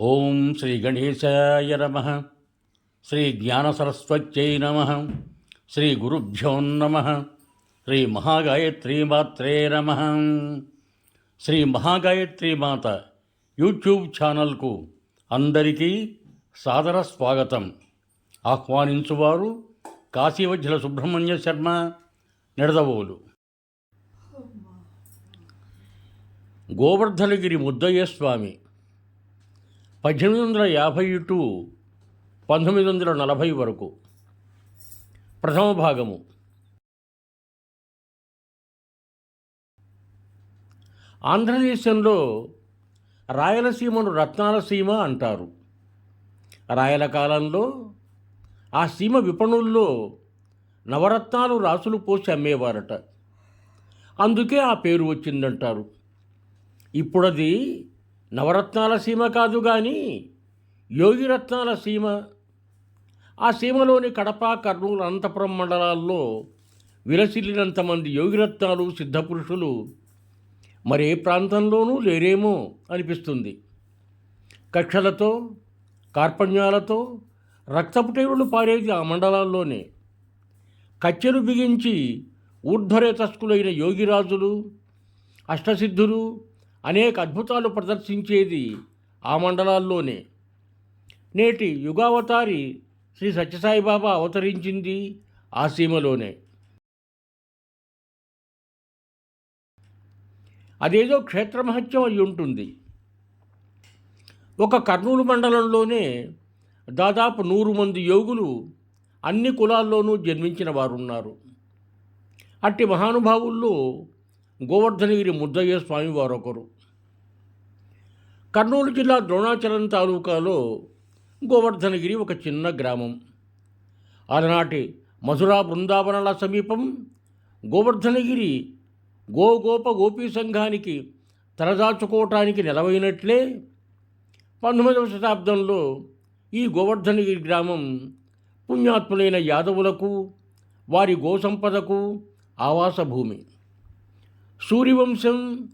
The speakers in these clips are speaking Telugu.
ఓం శ్రీ గణేశాయ నమ. శ్రీ జ్ఞానసరస్వత్యై నమ. శ్రీ గురుభ్యో నమ. శ్రీ మహాగాయత్రీమాత్రే నమ. శ్రీ మహాగాయత్రి మాత యూట్యూబ్ ఛానల్కు అందరికీ సాదర స్వాగతం. ఆహ్వానించువారు కాశీవజ్జల సుబ్రహ్మణ్య శర్మ నిడదవోలు. గోవర్ధనగిరి ముద్దయ్య స్వామి. పద్దెనిమిది వందల యాభై టు పంతొమ్మిది వందల నలభై వరకు. ప్రథమ భాగము. ఆంధ్రదేశంలో రాయలసీమను రత్నాల సీమ అంటారు. రాయల కాలంలో ఆ సీమ విపణుల్లో నవరత్నాలు రాసులు పోసి అమ్మేవారట. అందుకే ఆ పేరు వచ్చిందంటారు. ఇప్పుడది నవరత్నాల సీమ కాదు కానీ యోగిరత్నాల సీమ. ఆ సీమలోని కడప కర్నూలు అనంతపురం మండలాల్లో విలసిల్లినంతమంది యోగిరత్నాలు సిద్ధపురుషులు మరే ప్రాంతంలోనూ లేరేమో అనిపిస్తుంది. కక్షలతో కార్పణ్యాలతో రక్తపుటేరులు పారేది ఆ మండలాల్లోనే. కచ్చెలు బిగించి ఊర్ధ్వరేతస్కులైన యోగిరాజులు అష్టసిద్ధులు అనేక అద్భుతాలు ప్రదర్శించేది ఆ మండలాల్లోనే. నేటి యుగావతారి శ్రీ సత్యసాయిబాబా అవతరించింది ఆ సీమలోనే. అదేదో క్షేత్రమహత్యం అయి ఉంటుంది. ఒక కర్నూలు మండలంలోనే దాదాపు నూరు మంది యోగులు అన్ని కులాల్లోనూ జన్మించిన వారున్నారు. అట్టి మహానుభావుల్లో గోవర్ధనగిరి ముద్దయ్య స్వామి వారొకరు. కర్నూలు జిల్లా ద్రోణాచలం తాలూకాలో గోవర్ధనగిరి ఒక చిన్న గ్రామం. ఆనాటి మధురా బృందావనాల సమీపం గోవర్ధనగిరి గోగోప గోపీ సంఘానికి తలదాచుకోవటానికి నెలవైనట్లే పంతొమ్మిదవ శతాబ్దంలో ఈ గోవర్ధనగిరి గ్రామం పుణ్యాత్ములైన యాదవులకు వారి గోసంపదకు ఆవాస భూమి. సూర్యవంశం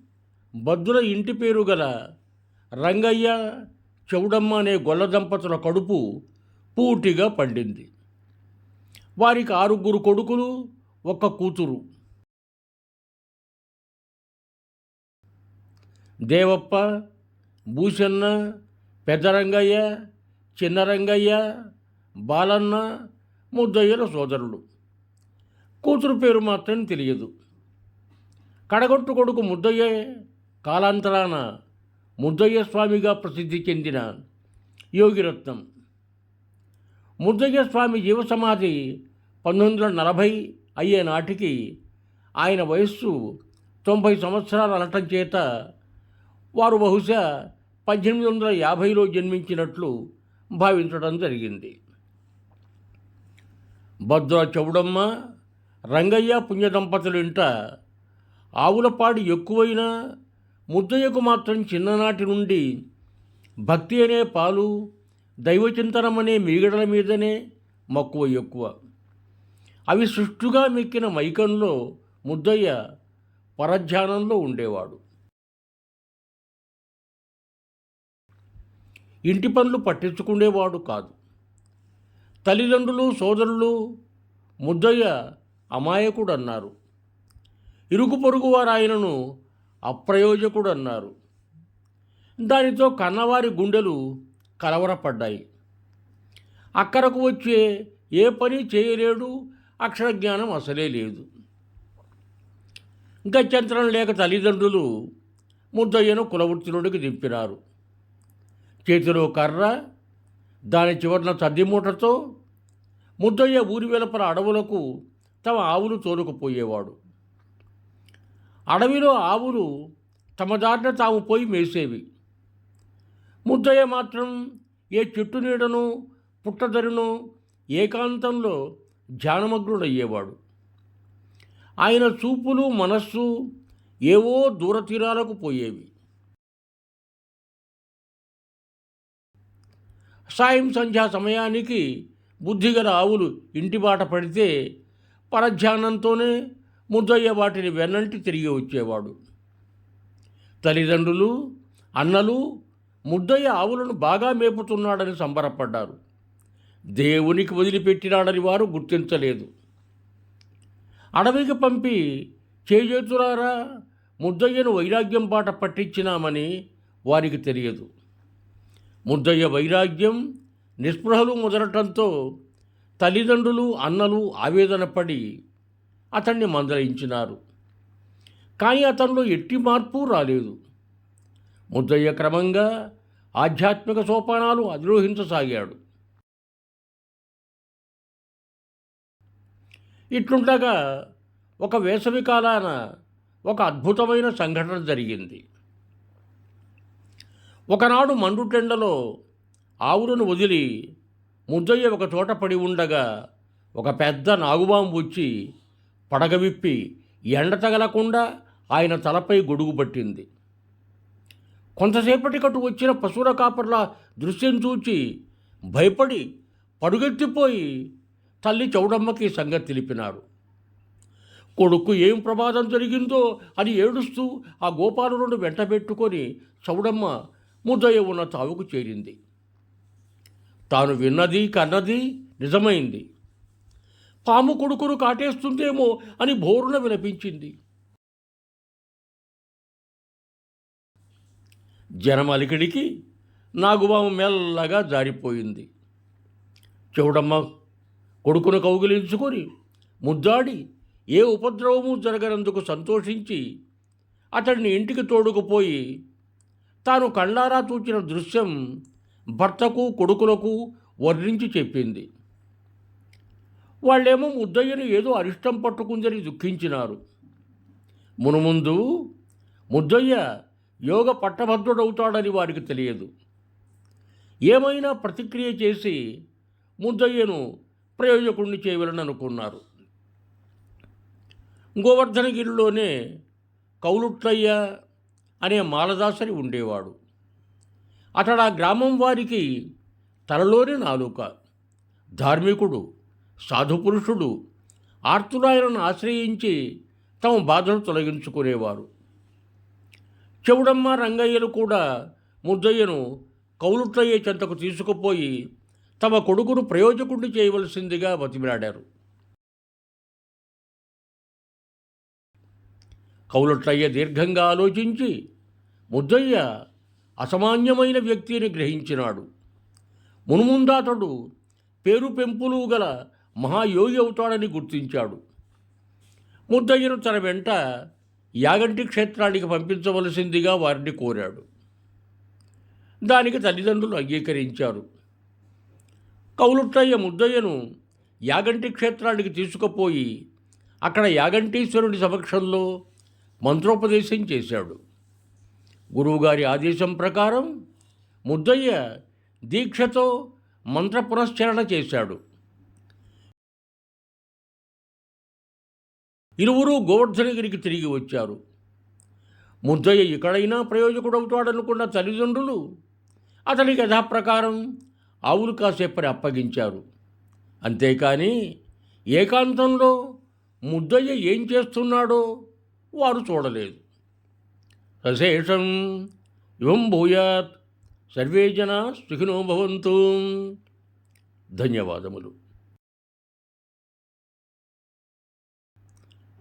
భద్రుల ఇంటి పేరు గల రంగయ్య చౌడమ్మ అనే గొల్ల దంపతుల కడుపు పూటిగా పండింది. వారికి ఆరుగురు కొడుకులు ఒక్క కూతురు. దేవప్ప భూషన్న పెద్దరంగయ్య చిన్నరంగయ్య బాలన్న ముద్దయ్యల సోదరుడు కూతురు పేరు మాత్రం తెలియదు. కడగొట్టు కొడుకు ముద్దయ్య కాలాంతరాన ముద్దయ్య స్వామిగా ప్రసిద్ధి చెందిన యోగిరత్నం ముద్దయ్య స్వామి జీవసమాధి పంతొమ్మిది వందల నలభై అయ్యే నాటికి ఆయన వయస్సు తొంభై సంవత్సరాలు అనటం చేత వారు బహుశా పద్దెనిమిది వందల యాభైలో జన్మించినట్లు భావించడం జరిగింది. భద్ర చౌడమ్మ రంగయ్య పుణ్యదంపతులు ఇంట ఆవులపాడు ఎక్కువైనా ముద్దయ్యకు మాత్రం చిన్ననాటి నుండి భక్తి అనే పాలు దైవచింతనం అనే మీగడల మీదనే మక్కువ ఎక్కువ. అవి సుష్టుగా మెక్కిన మైకంలో ముద్దయ్య పరధ్యానంలో ఉండేవాడు. ఇంటి పనులు పట్టించుకునేవాడు కాదు. తల్లిదండ్రులు సోదరులు ముద్దయ్య అమాయకుడు అన్నారు ఇరుగు పొరుగు వారు ఆయనను అప్రయోజకుడు అన్నారు దానితో కన్నవారి గుండెలు కలవరపడ్డాయి. అక్కడకు వచ్చే ఏ పని చేయలేడు అక్షర జ్ఞానం అసలే లేదు. గత్యంతరం లేక తల్లిదండ్రులు ముద్దయ్యను కులవృత్తిలోనికి దింపినారు. చేతిలో కర్ర దాని చివరన తద్దిమూటతో ముద్దయ్య ఊరి వెలుపల అడవులకు తమ ఆవులు తోలుకుపోయేవాడు. అడవిలో ఆవులు తమ దారిన తాము పోయి మేసేవి. ముద్దయ్య మాత్రం ఏ చెట్టు నీడను పుట్టదరును ఏకాంతంలో ధ్యానమగ్నుడయ్యేవాడు. ఆయన చూపులు మనస్సు ఏవో దూరతీరాలకు పోయేవి. సాయం సంధ్యా సమయానికి బుద్ధిగల ఆవులు ఇంటి బాట పడితే పరధ్యానంతోనే ముద్దయ్య వాటిని వెన్నంటి తిరిగి వచ్చేవాడు. తల్లిదండ్రులు అన్నలు ముద్దయ్య ఆవులను బాగా మేపుతున్నాడని సంబరపడ్డారు. దేవునికి వదిలిపెట్టినాడని వారు గుర్తించలేదు. అడవికి పంపి చేజేతులారా ముద్దయ్యను వైరాగ్యం బాట పట్టించినామని వారికి తెలియదు. ముద్దయ్య వైరాగ్యం నిస్పృహలు మొదలటంతో తల్లిదండ్రులు అన్నలు ఆవేదన పడి అతన్ని మందలించినారు. కానీ అతనిలో ఎట్టి మార్పు రాలేదు. ముద్దయ్య క్రమంగా ఆధ్యాత్మిక సోపానాలు అధిరోహించసాగాడు. ఇట్లుండగా ఒక వేసవి కాలాన ఒక అద్భుతమైన సంఘటన జరిగింది. ఒకనాడు మండుటెండలో ఆవులను వదిలి ముద్దయ్య ఒక చోట పడి ఉండగా ఒక పెద్ద నాగుబాంబు వచ్చి పడగవిప్పి ఎండ తగలకుండా ఆయన తలపై గొడుగు పట్టింది. కొంతసేపటికటు వచ్చిన పశువుల కాపర్ల దృశ్యం చూచి భయపడి పడుగెత్తిపోయి తల్లి చౌడమ్మకి సంగతి తెలిపినారు. కొడుకు ఏం ప్రమాదం జరిగిందో అని ఏడుస్తూ ఆ గోపాలులను వెంటబెట్టుకొని చౌడమ్మ ముద్దయ్య ఉన్న తావుకు చేరింది. తాను విన్నది కన్నది నిజమైంది. పాము కొడుకును కాటేస్తుందేమో అని బోరున విలపించింది జనమలికిడికి నాగుబాము మెల్లగా జారిపోయింది. చెవుడమ్మ కొడుకును కౌగిలించుకొని ముద్దాడి ఏ ఉపద్రవము జరగనందుకు సంతోషించి అతడిని ఇంటికి తోడుకుపోయి తాను కళ్ళారా చూచిన దృశ్యం భర్తకు కొడుకులకు వర్ణించి చెప్పింది. వాళ్ళేమో ముద్దయ్యను ఏదో అరిష్టం పట్టుకుందని దుఃఖించినారు. మునుముందు ముద్దయ్య యోగ పట్టభద్రుడవుతాడని వారికి తెలియదు. ఏమైనా ప్రతిక్రియ చేసి ముద్దయ్యను ప్రయోజకుణ్ణి చేయవలని అనుకున్నారు. గోవర్ధనగిరిలోనే కౌలుట్లయ్య అనే మాలదాసరి ఉండేవాడు. అతడు ఆ గ్రామం వారికి తనలోని నాలుక. ధార్మికుడు. సాధుపురుషుడు ఆర్తురాయలను ఆశ్రయించి తమ బాధను తొలగించుకునేవారు. చెవుడమ్మ రంగయ్యలు కూడా ముద్దయ్యను కౌలుట్లయ్యే చెంతకు తీసుకుపోయి తమ కొడుకును ప్రయోజకుడిని చేయవలసిందిగా బతిమిలాడారు. కౌలుట్లయ్య దీర్ఘంగా ఆలోచించి ముద్దయ్య అసామాన్యమైన వ్యక్తిని గ్రహించినాడు. మునుముందాతడు పేరు పెంపులు గల మహాయోగి అవుతాడని గుర్తించాడు. ముద్దయ్యను తన వెంట యాగంటి క్షేత్రానికి పంపించవలసిందిగా వారిని కోరాడు. దానికి తల్లిదండ్రులు అంగీకరించారు. కౌలుట్టయ్య ముద్దయ్యను యాగంటి క్షేత్రానికి తీసుకుపోయి అక్కడ యాగంటీశ్వరుడి సమక్షంలో మంత్రోపదేశం చేశాడు. గురువుగారి ఆదేశం ప్రకారం ముద్దయ్య దీక్షతో మంత్ర పునశ్చరణ చేశాడు. ఇరువురూ గోవర్ధనగిరికి తిరిగి వచ్చారు. ముద్దయ్య ఇక్కడైనా ప్రయోజకుడవుతాడనుకున్న తల్లిదండ్రులు అతనికి యథాప్రకారం ఆవులు కాసేపని అప్పగించారు. అంతేకాని ఏకాంతంలో ముద్దయ్య ఏం చేస్తున్నాడో వారు చూడలేదు. సశేషం ఇవం భూయాత్ సర్వే జన సుఖినో భవంతు. ధన్యవాదములు.